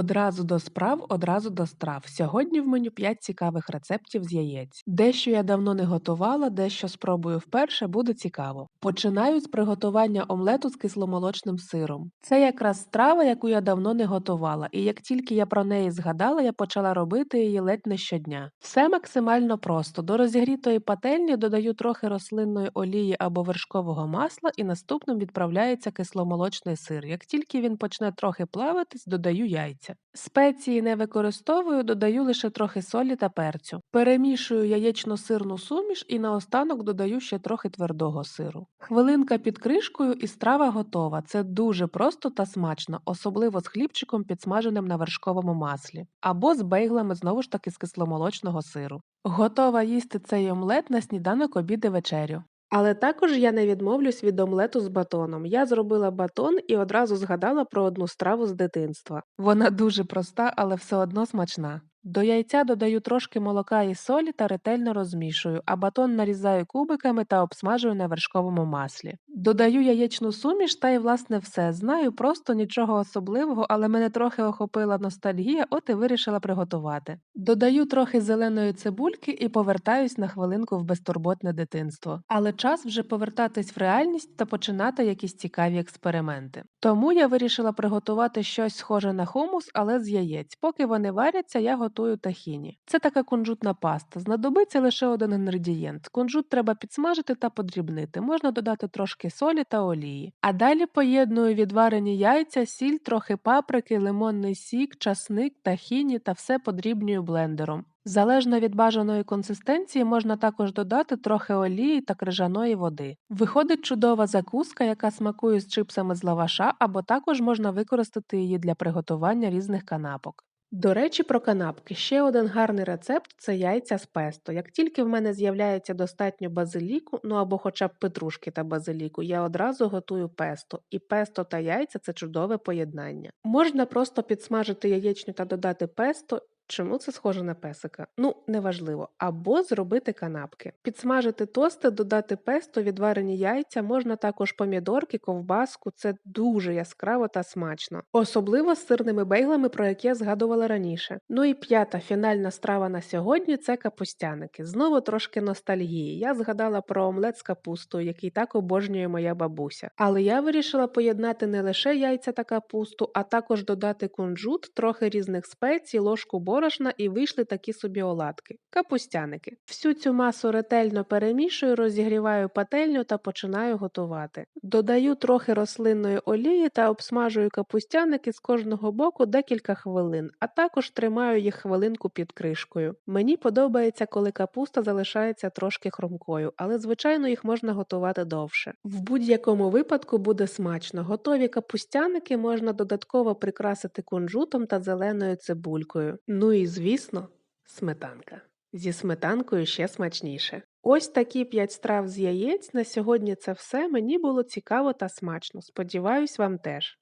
Одразу до справ, одразу до страв. Сьогодні в меню 5 цікавих рецептів з яєць. Дещо я давно не готувала, дещо спробую вперше, буде цікаво. Починаю з приготування омлету з кисломолочним сиром. Це якраз страва, яку я давно не готувала, і як тільки я про неї згадала, я почала робити її ледь не щодня. Все максимально просто. До розігрітої пательні додаю трохи рослинної олії або вершкового масла, і наступним відправляється кисломолочний сир. Як тільки він почне трохи плаватись, додаю яйця. Спеції не використовую, додаю лише трохи солі та перцю. Перемішую яєчно-сирну суміш і наостанок додаю ще трохи твердого сиру. Хвилинка під кришкою і страва готова. Це дуже просто та смачно, особливо з хлібчиком, підсмаженим на вершковому маслі, або з бейглами знову ж таки з кисломолочного сиру. Готова їсти цей омлет на сніданок обід вечерю. Але також я не відмовлюсь від омлету з батоном. Я зробила батон і одразу згадала про одну страву з дитинства. Вона дуже проста, але все одно смачна. До яйця додаю трошки молока і солі та ретельно розмішую, а батон нарізаю кубиками та обсмажую на вершковому маслі. Додаю яєчну суміш та й власне все. Знаю просто нічого особливого, але мене трохи охопила ностальгія, от і вирішила приготувати. Додаю трохи зеленої цибульки і повертаюсь на хвилинку в безтурботне дитинство. Але час вже повертатись в реальність та починати якісь цікаві експерименти. Тому я вирішила приготувати щось схоже на хумус, але з яєць. Поки вони варяться, я готую тахіні. Це така кунжутна паста. Знадобиться лише один інгредієнт. Кунжут треба підсмажити та подрібнити. Можна додати трошки солі та олії. А далі поєдную відварені яйця, сіль, трохи паприки, лимонний сік, часник, тахіні та все подрібнюю блендером. Залежно від бажаної консистенції можна також додати трохи олії та крижаної води. Виходить чудова закуска, яка смакує з чипсами з лаваша, або також можна використати її для приготування різних канапок. До речі, про канапки. Ще один гарний рецепт це яйця з песто. Як тільки в мене з'являється достатньо базиліку, ну або хоча б петрушки та базиліку, я одразу готую песто. І песто та яйця це чудове поєднання. Можна просто підсмажити яєчню та додати песто. Чому це схоже на песика? Ну, неважливо. Або зробити канапки. Підсмажити тости, додати песто, відварені яйця, можна також помідорки, ковбаску, це дуже яскраво та смачно. Особливо з сирними бейглами, про які я згадувала раніше. Ну і п'ята фінальна страва на сьогодні це капустяники. Знову трошки ностальгії. Я згадала про омлет з капустою, який так обожнює моя бабуся. Але я вирішила поєднати не лише яйця та капусту, а також додати кунжут, трохи різних спецій, ложку борщ борошна і вийшли такі собі оладки капустяники. Всю цю масу ретельно перемішую, розігріваю пательню та починаю готувати. Додаю трохи рослинної олії та обсмажую капустяники з кожного боку декілька хвилин, а також тримаю їх хвилинку під кришкою. Мені подобається, коли капуста залишається трошки хромкою, але, звичайно, їх можна готувати довше. В будь-якому випадку буде смачно. Готові капустяники можна додатково прикрасити кунжутом та зеленою цибулькою. Ну Ну і, звісно, сметанка. Зі сметанкою ще смачніше. Ось такі 5 страв з яєць. На сьогодні це все. Мені було цікаво та смачно. Сподіваюсь, вам теж.